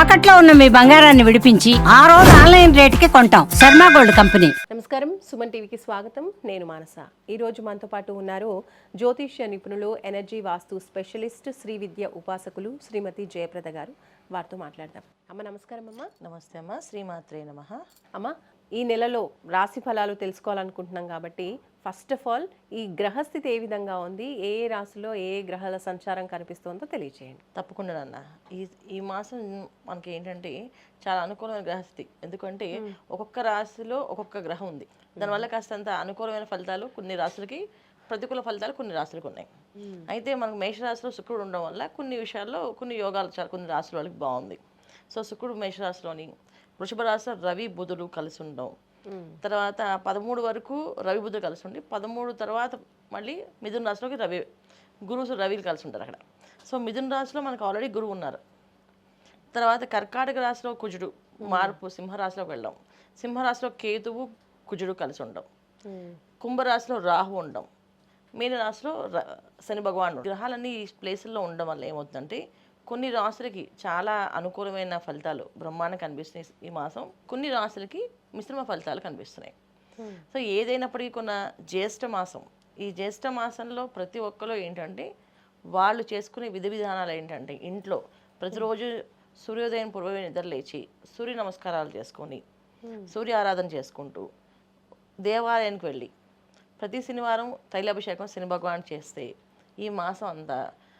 తాకట్లో ఉన్న మీ బంగారాన్ని విడిపించి ఆ రోజు ఆన్లైన్ రేటుకి కొంటాం. Sharma gold company. నమస్కారం. సుమన్ టీవీకి స్వాగతం. నేను మానస. ఈరోజు మనతో పాటు ఉన్నారు జ్యోతిష్య నిపుణులు ఎనర్జీ వాస్తు స్పెషలిస్ట్ శ్రీ విద్య ఉపాసకులు శ్రీమతి జయప్రద గారు. వారితో మాట్లాడదాం. అమ్మ నమస్కారం అమ్మ. నమస్తే అమ్మ. శ్రీమాత్రే నమ. అమ్మ ఈ నెలలో రాశి ఫలాలు తెలుసుకోవాలనుకుంటున్నాం కాబట్టి ఫస్ట్ ఆఫ్ ఆల్ ఈ గ్రహస్థితి ఏ విధంగా ఉంది? ఏ ఏ రాశిలో ఏ గ్రహాల సంచారం కనిపిస్తుందో తెలియచేయండి. తప్పకుండా అన్న ఈ ఈ మాసం మనకి ఏంటంటే చాలా అనుకూలమైన గ్రహస్థితి. ఎందుకంటే ఒక్కొక్క రాశిలో ఒక్కొక్క గ్రహం ఉంది. దానివల్ల కాస్తంత అనుకూలమైన ఫలితాలు కొన్ని రాశులకి ప్రతికూల ఫలితాలు కొన్ని రాశులకు ఉన్నాయి. అయితే మనకు మేషరాశిలో శుక్రుడు ఉండడం వల్ల కొన్ని విషయాల్లో కొన్ని యోగాలు చాలా కొన్ని రాశుల వాళ్ళకి బాగుంది. సో శుక్రుడు మేషరాశిలోని వృషభ రాశిలో రవి బుధుడు కలిసి ఉండడం తర్వాత పదమూడు వరకు రవి బుధుడు కలిసి ఉండి పదమూడు తర్వాత మళ్ళీ మిథున రాశిలోకి రవి గురువు రవిలు కలిసి ఉంటారు అక్కడ. సో మిథున రాశిలో మనకు ఆల్రెడీ గురువు ఉన్నారు. తర్వాత కర్కాటక రాశిలో కుజుడు మార్పు సింహరాశిలోకి వెళ్ళడం. సింహరాశిలో కేతువు కుజుడు కలిసి ఉండడం కుంభరాశిలో రాహు ఉండడం మీన రాశిలో ర- శని భగవానుడు. గ్రహాలన్నీ ఈ ప్లేసుల్లో ఉండడం వల్ల ఏమవుతుందంటే కొన్ని రాశులకి చాలా అనుకూలమైన ఫలితాలు బ్రహ్మాండం కనిపిస్తున్నాయి ఈ మాసం. కొన్ని రాశులకి మిశ్రమ ఫలితాలు కనిపిస్తున్నాయి. సో ఏదైనప్పటికీ కొన్న జ్యేష్ఠ మాసం. ఈ జ్యేష్ఠ మాసంలో ప్రతి ఒక్కరు ఏంటంటే వాళ్ళు చేసుకునే విధి విధానాలు ఏంటంటే ఇంట్లో ప్రతిరోజు సూర్యోదయం పూర్వమే నిద్ర లేచి సూర్య నమస్కారాలు చేసుకొని సూర్య ఆరాధన చేసుకుంటూ దేవాలయానికి వెళ్ళి ప్రతి శనివారం తైలాభిషేకం శని భగవాన్ చేస్తే ఈ మాసం అంతా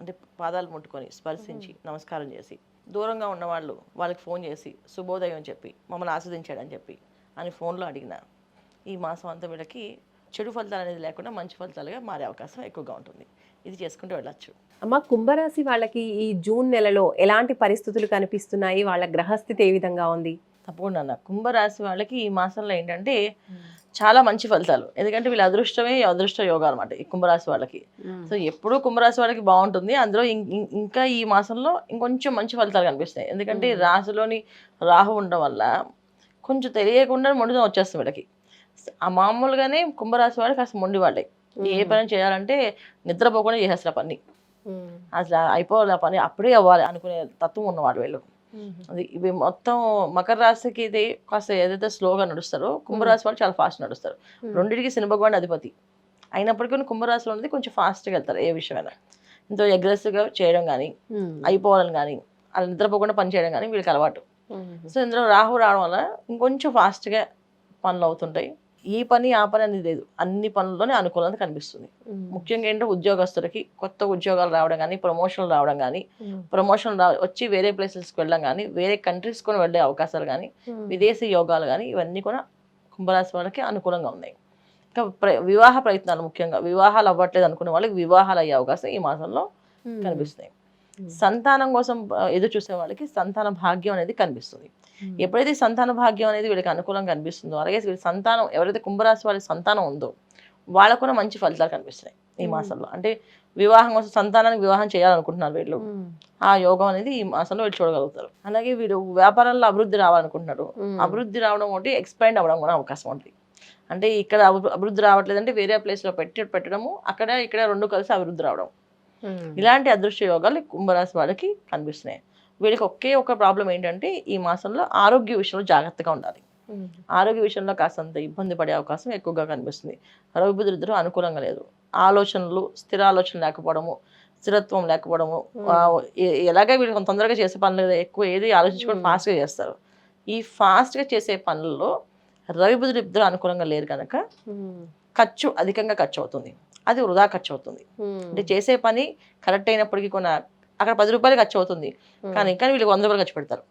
అంటే పాదాలు ముట్టుకొని స్పర్శించి నమస్కారం చేసి దూరంగా ఉన్నవాళ్ళు వాళ్ళకి ఫోన్ చేసి శుభోదయం అని చెప్పి మమ్మల్ని ఆస్వాదించాడని చెప్పి అని ఫోన్లో అడిగిన ఈ మాసం అంతా వీళ్ళకి చెడు ఫలితాలు అనేది లేకుండా మంచి ఫలితాలుగా మారే అవకాశం ఎక్కువగా ఉంటుంది. ఇది చేసుకుంటూ వెళ్ళచ్చు. అమ్మ కుంభరాశి వాళ్ళకి ఈ జూన్ నెలలో ఎలాంటి పరిస్థితులు కనిపిస్తున్నాయి? వాళ్ళ గ్రహస్థితి ఏ విధంగా ఉంది? తప్పకుండా అన్న కుంభరాశి వాళ్ళకి ఈ మాసంలో ఏంటంటే చాలా మంచి ఫలితాలు. ఎందుకంటే వీళ్ళ అదృష్టమే అదృష్ట యోగా అనమాట ఈ కుంభరాశి వాళ్ళకి. సో ఎప్పుడూ కుంభరాశి వాళ్ళకి బాగుంటుంది. అందులో ఇంకా ఈ మాసంలో ఇంకొంచెం మంచి ఫలితాలు కనిపిస్తాయి. ఎందుకంటే రాశిలోని రాహు ఉండడం వల్ల కొంచెం తెలియకుండా మొండిదం వచ్చేస్తుంది వీళ్ళకి. ఆ మామూలుగానే కుంభరాశి వాళ్ళకి కాస్త మొండి వాళ్ళే. ఏ పని చేయాలంటే నిద్రపోకుండా చేసేస్తారు ఆ పని అసలు అయిపోవాలి ఆ పని అప్పుడే అవ్వాలి అనుకునే తత్వం ఉన్నవాడు వీళ్ళు. అది ఇవి మొత్తం మకర రాశికి ఇది కాస్త ఏదైతే స్లోగా నడుస్తారో కుంభరాశి వాళ్ళు చాలా ఫాస్ట్ నడుస్తారు. రెండింటికి శని భగవాన్ అధిపతి. అయినప్పటికీ కుంభరాశిలో ఉన్నది కొంచెం ఫాస్ట్గా వెళ్తారు ఏ విషయమైనా. ఎంతో అగ్రెసివ్గా చేయడం కానీ అయిపోవాలని కానీ అలా నిద్రపోకుండా పని చేయడం కానీ వీళ్ళకి అలవాటు. సో ఇందులో రాహు రావడం వల్ల ఇంకొంచెం ఫాస్ట్గా పనులు అవుతుంటాయి. ఈ పని ఆ పని అనేది లేదు. అన్ని పనుల్లోనే అనుకూలత కనిపిస్తుంది. ముఖ్యంగా ఏంటంటే ఉద్యోగస్తులకి కొత్త ఉద్యోగాలు రావడం కానీ ప్రమోషన్లు రావడం కానీ ప్రమోషన్ రా వచ్చి వేరే ప్లేసెస్కి వెళ్ళడం కానీ వేరే కంట్రీస్ కూడా వెళ్ళే అవకాశాలు కానీ విదేశీ యోగాలు కానీ ఇవన్నీ కూడా కుంభరాశి వాళ్ళకి అనుకూలంగా ఉన్నాయి. ఇంకా వివాహ ప్రయత్నాలు ముఖ్యంగా వివాహాలు అవ్వట్లేదు అనుకునే వాళ్ళకి వివాహాలు అయ్యే అవకాశం ఈ మాసంలో కనిపిస్తాయి సంతానం కోసం ఎదురు చూసే వాళ్ళకి సంతాన భాగ్యం అనేది కనిపిస్తుంది. ఎప్పుడైతే సంతాన భాగ్యం అనేది వీళ్ళకి అనుకూలంగా కనిపిస్తుందో అలాగే వీళ్ళ సంతానం ఎవరైతే కుంభరాశి వాళ్ళకి సంతానం ఉందో వాళ్ళకు కూడా మంచి ఫలితాలు కనిపిస్తాయి ఈ మాసంలో. అంటే వివాహం కోసం సంతానానికి వివాహం చేయాలనుకుంటున్నారు వీళ్ళు. ఆ యోగం అనేది ఈ మాసంలో వీళ్ళు చూడగలుగుతారు. అలాగే వీళ్ళు వ్యాపారంలో అభివృద్ధి రావాలనుకుంటున్నారు అభివృద్ధి రావడం ఒకటి ఎక్స్పాండ్ అవ్వడం కూడా అవకాశం ఉంటుంది అంటే ఇక్కడ అభి- అభివృద్ధి రావట్లేదంటే వేరే ప్లేస్లో పెట్టి పెట్టడము అక్కడ ఇక్కడ రెండు కలిసి అభివృద్ధి రావడం. ఇలాంటి అదృశ్య యోగాలు కుంభరాశి వాళ్ళకి కనిపిస్తున్నాయి. వీళ్ళకి ఒకే ఒక ప్రాబ్లం ఏంటంటే ఈ మాసంలో ఆరోగ్య విషయంలో జాగ్రత్తగా ఉండాలి. ఆరోగ్య విషయంలో కాస్తంత ఇబ్బంది పడే అవకాశం ఎక్కువగా కనిపిస్తుంది. రవిబుద్ధులు ఇద్దరు అనుకూలంగా లేదు. ఆలోచనలు స్థిర ఆలోచన లేకపోవడము స్థిరత్వం లేకపోవడము ఎలాగ వీళ్ళు కొంత తొందరగా చేసే పనులు ఎక్కువ ఏది ఆలోచించుకొని ఫాస్ట్గా చేస్తారు. ఈ ఫాస్ట్గా చేసే పనుల్లో రవిబుద్ధులు ఇద్దరు అనుకూలంగా లేరు కనుక ఖర్చు అధికంగా ఖర్చు అవుతుంది. అది వృధా ఖర్చు అవుతుంది. అంటే చేసే పని కరెక్ట్ అయినప్పటికీ కొన అక్కడ పది రూపాయలు ఖర్చు అవుతుంది. కానీ కానీ వీళ్ళకి వంద రూపాయలు ఖర్చు పెడతారు.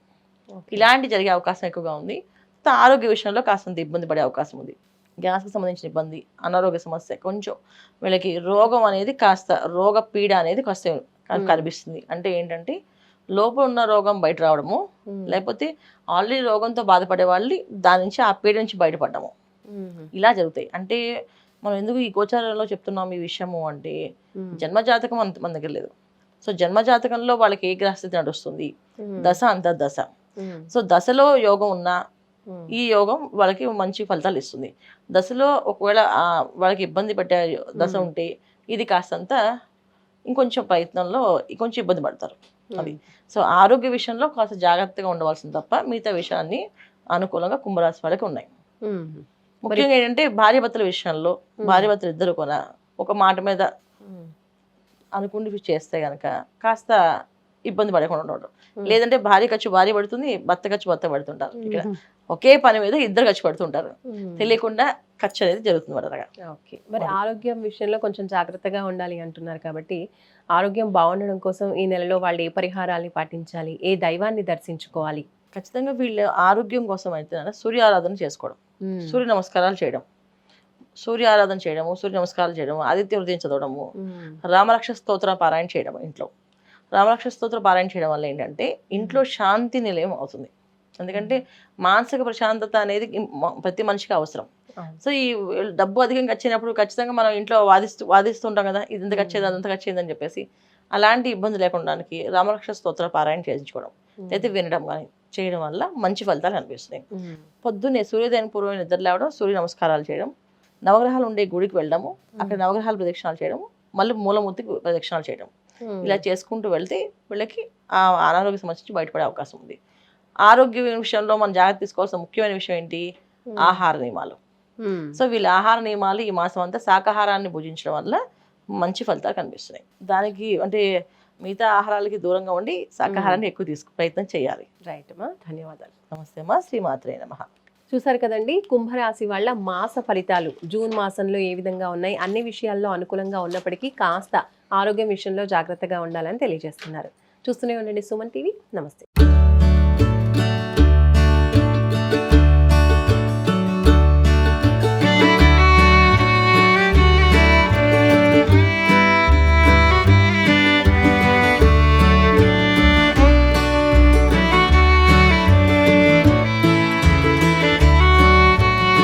ఇలాంటి జరిగే అవకాశం ఎక్కువగా ఉంది. ఆరోగ్య విషయంలో కాస్తంత ఇబ్బంది పడే అవకాశం ఉంది. గ్యాస్కి సంబంధించిన ఇబ్బంది అనారోగ్య సమస్య కొంచెం వీళ్ళకి రోగం అనేది కాస్త రోగ పీడ అనేది కాస్త కనిపిస్తుంది. అంటే ఏంటంటే లోపల ఉన్న రోగం బయట రావడము లేకపోతే ఆల్రెడీ రోగంతో బాధపడే వాళ్ళు దాని నుంచి ఆ పీడ నుంచి బయటపడము ఇలా జరుగుతాయి. అంటే మనం ఎందుకు ఈ గోచారంలో చెప్తున్నాం ఈ విషయము అంటే జన్మజాతకం అంత మన దగ్గర లేదు. సో జన్మజాతకంలో వాళ్ళకి ఏ గ్రహస్థితి నడుస్తుంది? దశ అంత దశ సో దశలో యోగం ఉన్నా ఈ యోగం వాళ్ళకి మంచి ఫలితాలు ఇస్తుంది. దశలో ఒకవేళ వాళ్ళకి ఇబ్బంది పెట్టే దశ. ఉంటే ఇది కాస్తంత ఇంకొంచెం ప్రయత్నంలో ఇంకొంచెం ఇబ్బంది పడతారు అది సో ఆరోగ్య విషయంలో కాస్త జాగ్రత్తగా ఉండవలసింది తప్ప మిగతా విషయాన్ని అనుకూలంగా కుంభరాశి వాళ్ళకి ఉన్నాయి. ముఖ్యంగా ఏంటంటే భార్య భర్తల విషయంలో భార్య భర్తలు ఇద్దరు కూడా ఒక మాట మీద అనుకుని చేస్తే గనక కాస్త ఇబ్బంది పడకుండా ఉండడం లేదంటే భార్య ఖర్చు భార్య పడుతుంది భర్త ఖర్చు భర్త పడుతుంటారు. ఇక్కడ ఒకే పని మీద ఇద్దరు ఖర్చు పడుతుంటారు. తెలియకుండా ఖర్చు అనేది జరుగుతుంది వాళ్ళ ఓకే. మరి ఆరోగ్యం విషయంలో కొంచెం జాగ్రత్తగా ఉండాలి అంటున్నారు కాబట్టి ఆరోగ్యం బాగుండడం కోసం ఈ నెలలో వాళ్ళు ఏ పరిహారాన్ని పాటించాలి ఏ దైవాన్ని దర్శించుకోవాలి? ఖచ్చితంగా వీళ్ళ ఆరోగ్యం కోసం అయితే సూర్య ఆరాధన చేసుకోవడం సూర్య నమస్కారాలు చేయడం. సూర్య ఆరాధన చేయడము సూర్య నమస్కారాలు చేయడము ఆదిత్య హృదయం చదవడము రామరక్ష స్తోత్ర పారాయణ చేయడం ఇంట్లో. రామరక్ష స్తోత్ర పారాయణ చేయడం వల్ల ఏంటంటే ఇంట్లో శాంతి నిలయం అవుతుంది. ఎందుకంటే మానసిక ప్రశాంతత అనేది ప్రతి మనిషికి అవసరం. సో ఈ డబ్బు అధికంగా వచ్చినప్పుడు ఖచ్చితంగా మనం ఇంట్లో వాదిస్తూ వాదిస్తుంటాం కదా ఇది ఇంత వచ్చేది అదంత వచ్చేది అని చెప్పేసి అలాంటి ఇబ్బంది లేకుండానికి రామరక్ష స్తోత్ర పారాయణ చేయించుకోవడం. అయితే వినడం కానీ చేయడం వల్ల మంచి ఫలితాలు కనిపిస్తున్నాయి పొద్దున్నే సూర్యోదయం పూర్వమైన నిద్ర లేవడం సూర్య నమస్కారాలు చేయడం నవగ్రహాలు ఉండే గుడికి వెళ్ళడము అక్కడ నవగ్రహాలు ప్రదక్షిణాలు చేయడం మళ్ళీ మూలమూర్తికి ప్రదక్షిణాలు చేయడం. ఇలా చేసుకుంటూ వెళ్తే వీళ్ళకి ఆ అనారోగ్య సమస్య నుంచి బయటపడే అవకాశం ఉంది. ఆరోగ్య విషయంలో మనం జాగ్రత్త తీసుకోవాల్సిన ముఖ్యమైన విషయం ఏంటి? ఆహార నియమాలు. సో వీళ్ళ ఆహార నియమాలు ఈ మాసం అంతా శాకాహారాన్ని భుజించడం వల్ల మంచి ఫలితాలు కనిపిస్తున్నాయి. దానికి అంటే మిగతా ఆహారాలకి దూరంగా ఉండి శాకాహారాన్ని ఎక్కువ తీసుకు ప్రయత్నం చేయాలి. రైట్ అమ్మా ధన్యవాదాలు. నమస్తే మా శ్రీమాత్రే నమ. చూసారు కదండి? కుంభరాశి వాళ్ళ మాస ఫలితాలు. జూన్ మాసంలో ఏ విధంగా ఉన్నాయి? అన్ని విషయాల్లో అనుకూలంగా ఉన్నప్పటికీ కాస్త ఆరోగ్యం విషయంలో జాగ్రత్తగా ఉండాలని తెలియజేస్తున్నారు. చూస్తూనే ఉండండి సుమన్ టీవీ. నమస్తే.